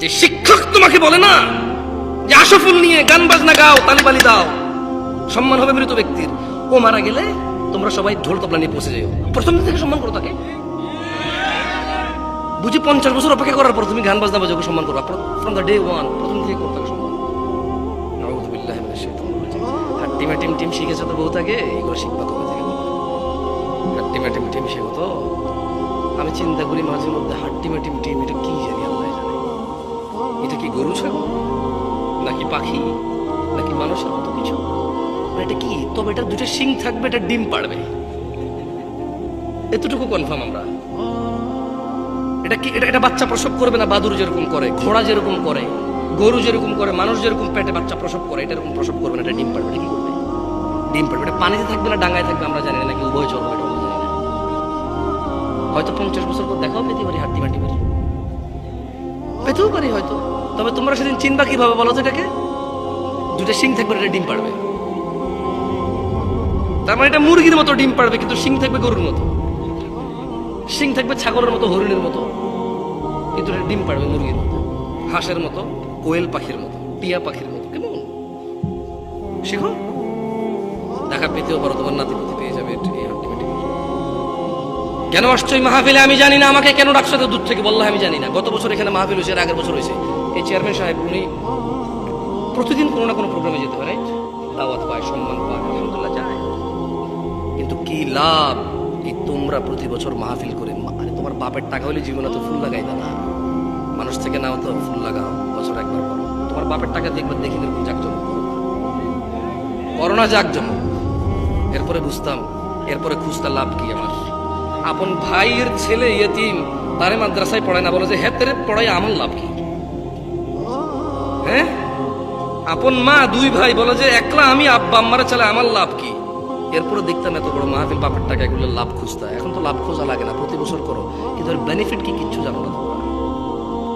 যে শিক্ষক তোমাকে বলে না, যে আশফুল নিয়ে, গান বাজনা গাও তালিবালি দাও। সম্মান হবে মৃত ব্যক্তির। ও মারা গেলে তোমরা সবাই ঢোল তবলা নিয়ে পৌঁছে যাও প্রথম থেকে সম্মান করো তাকে। বুঝি পঞ্চাশ বছর অপেক্ষা করার পর তুমি গান বাজনা বাজাকে সম্মান করো ফ্রম দ্য ডে ওয়ান প্রথম থেকে করতে সম্মান। নাউযু বিল্লাহি মিনাশ শাইতানির রাজিম। হাট্টি ম্যাটিম টিম শিখেছে তো বহুত আগে এগুলো শিখবা কবে থেকে? ম্যাটিম টিম শেখো তো। আমি চিন্তা করি মাঝে মধ্যে হাট্টি ম্যাটিম টিম, এটা কি জানি নাকি পাখি নাকি মানুষের মতো কিছু? মানে এটা কি? তবে এটা দুটো শিং থাকবে, এটা ডিম পাড়বে। এতটুকু কনফার্ম আমরা। এটা কি এটা এটা বাচ্চা প্রসব করবে না বাদুর যেরকম করে, ঘোড়া যেরকম করে, গরু যেরকম করে, মানুষ যেরকম পেটে বাচ্চা প্রসব করে, এটা এরকম প্রসব করবে না, এটা ডিম পাড়বে কি করবে? ডিম পাড়বে, এটা পানিতে থাকবে না ডাঙায় থাকবে, আমরা জানি না নাকি উভয় চলবে এটা আমরা জানি হয়তো পঞ্চাশ বছর পর দেখাও পেতে পারি হাড্ডি মাটি পারি পেতেও পারি হয়তো। তবে তোমরা সেদিন চিনবা কীভাবে বলো তো এটাকে? দুটো শিং থাকবে এটা ডিম পাড়বে। তার মানে এটা মুরগির মতো ডিম পাড়বে, কিন্তু শিং থাকবে গরুর মতো। শিং থাকবে ছাগলের মতো, হরিণের মতো। কিন্তু এটা ডিম পাড়বে মুরগির মতো। হাঁসের মতো, কোয়েল পাখির মতো, টিয়া পাখির মতো। কেমন? শিখো। দেখা পেতেও পারো তোমার নাতি পুতি পেয়ে যাবে। কেন আসছো মাহফিলে? আমি জানি না। আমাকে কেন ডাকছো দূর থেকে? বলল আমি জানি না। গত বছর এখানে মাহফিল হয়েছে আগের বছর হয়েছে। এই চেয়ারম্যান সাহেব, উনি প্রতিদিন কোনো না কোনো প্রোগ্রামে যেতে পারে দাওয়াত পায়, সম্মান পায়, আলহামদুলিল্লাহ যায় কিন্তু কি লাভ এই তোমরা প্রতি বছর মাহফিল করে? মা- আরে তোমার বাপের টাকা হলে জীবনে তো ফুল লাগাই না। মানুষ থেকে নাও তো ফুল লাগাও, বছর একবার করো। তোমার বাপের টাকা দেখবে দেখি এরকম জাকজমক করো। না। করো না জাকজমক। এরপরে বুঝতাম, এরপরে খুঁজতে লাভ কি আমার? আপন ভাইয়ের ছেলে ইয়েতিম তারে মাদ্রাসায় পড়ায় না বলে যে হ্যাঁ তেরে পড়াই আমার লাভ কি? হ্যাঁ আপন মা, দুই ভাই বলে যে, একলা আমি আব্বা আম্মারা চালে আমার লাভ কি? এরপরে দেখতাম এত বড় মাহফিল বাপের টাকা এগুলো লাভ খুঁজতা এখন তো লাভ খোঁজা লাগে না, প্রতি বছর করো। কিন্তু বেনিফিট কি কিচ্ছু জানো না